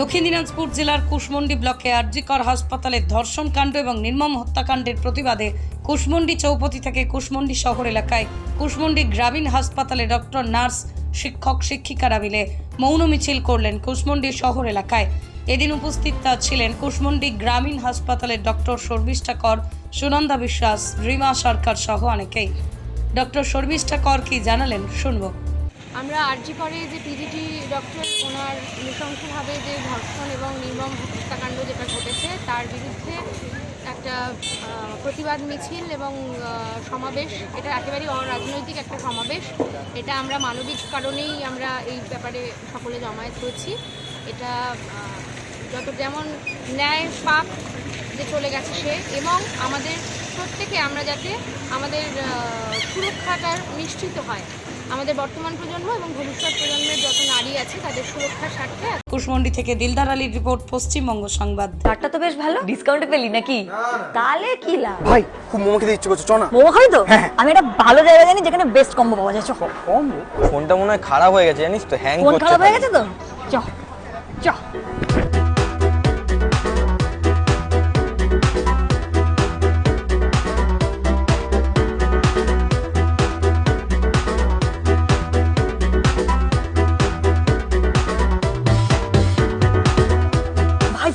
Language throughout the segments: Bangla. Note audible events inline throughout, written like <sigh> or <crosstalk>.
দক্ষিণ দিনাজপুর জেলার কুশমন্ডি ব্লকে আরজিকর হাসপাতালে ধর্ষণ কাণ্ড এবং নির্মম হত্যাকাণ্ডের প্রতিবাদে কুশমন্ডি চৌপতি থেকে কুশমন্ডি শহর এলাকায় কুশমন্ডি গ্রামীণ হাসপাতালে ডক্টর, নার্স, শিক্ষক, শিক্ষিকারা মিলে মৌন মিছিল করলেন কুশমন্ডি শহর এলাকায়। এদিন উপস্থিত ছিলেন কুশমন্ডি গ্রামীণ হাসপাতালের ডক্টর শর্মিষ্ঠা কর, সুনন্দা বিশ্বাস, রিমা সরকার সহ অনেকেই। ডক্টর শর্মিষ্ঠা কর কি জানালেন, শুনব। আমরা আরজি করে যে পিজিটি ডক্টর ওনার নৃশংসভাবে যে ধর্ষণ এবং নির্মম হত্যাকাণ্ড যেটা ঘটেছে, তার বিরুদ্ধে একটা প্রতিবাদ মিছিল এবং সমাবেশ, এটা একেবারেই অরাজনৈতিক একটা সমাবেশ। এটা আমরা মানবিক কারণেই আমরা এই ব্যাপারে সকলে জমায়েত হয়েছি। এটা যত যেমন ন্যায় পাপ যে চলে গেছে সে, এবং আমাদের প্রত্যেকে আমরা যাতে আমাদের সুরক্ষাটা নিশ্চিত হয়। আমাদের বর্তমান প্রজন্ম এবং ভবিষ্যৎ প্রজন্মের যত নারী আছে তাদের সুরক্ষার স্বার্থে কুশমন্ডি থেকে দিলদার আলীর রিপোর্ট পশ্চিমবঙ্গ সংবাদ। চারটা তো বেশ ভালো। ডিসকাউন্ট পেলি নাকি? তাহলে কি লাভ? ভাই খুব মোমো খেতে ইচ্ছে করছে চনা না। মোমো খাই তো? আমি একটা ভালো জায়গা জানি যেখানে বেস্ট কম্বো পাওয়া যায় কম্বো ফোনটা মনে হয় খারাপ হয়ে গেছে জানিস তো? হ্যাং ফোন করছে খারাপ হয়ে গেছে তো? চ চ।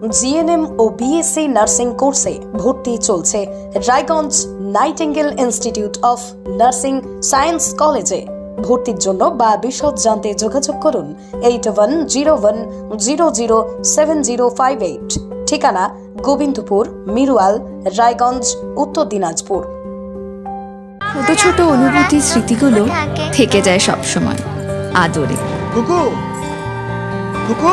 জিএনএম ও বিএসসি নার্সিং কোর্সে ভর্তি চলছে Raiganj Nightingale institute of nursing science কলেজে ভর্তির জন্য বা বিশদ জানতে যোগাযোগ করুন eight one zero one zero zero seven zero five eight ঠিকানা গোবিন্দপুর মিরুয়াল রায়গঞ্জ উত্তর দিনাজপুর। ছোট ছোট অনুভূতি স্মৃতিগুলো থেকে যায় সব সময় আদরে। কুকু! কুকু!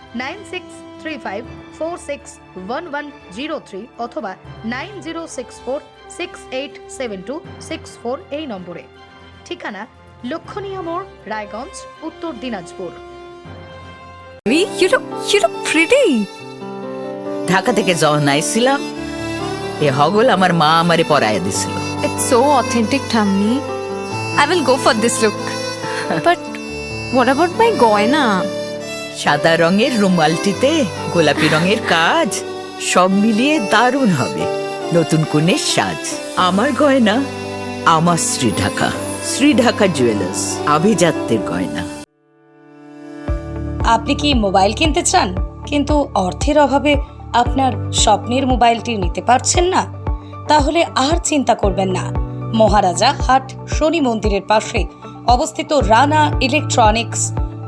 nine six three five four six one one zero three অথবা nine zero six four six eight seven two six four এই নম্বরে ঠিকানা লক্ষণীয় মোড় রায়গঞ্জ উত্তর দিনাজপুর. ঢাকা থেকে যখন আইছিলাম এ হগল আমার মা আমারে পরায় দিছিল It's so authentic, Tammi. I will go for this look. <laughs> But what about my goina? সাদা রঙের রুমালটিতে, গোলাপি রঙের কাজ, সব মিলিয়ে দারুণ হবে। নতুন কনের সাজ, আমার গয়না, আমার শ্রী ঢাকা শ্রী ঢাকা জুয়েলার্স, আভিজাত্যের গয়না। আপনি কি মোবাইল কিনতে চান? কিন্তু অর্থের অভাবে আপনার স্বপ্নের মোবাইলটি নিতে পারছেন না? তাহলে আর চিন্তা করবেন না। মহারাজা হাট শনি মন্দিরের পাশে অবস্থিত রানা ইলেকট্রনিক্স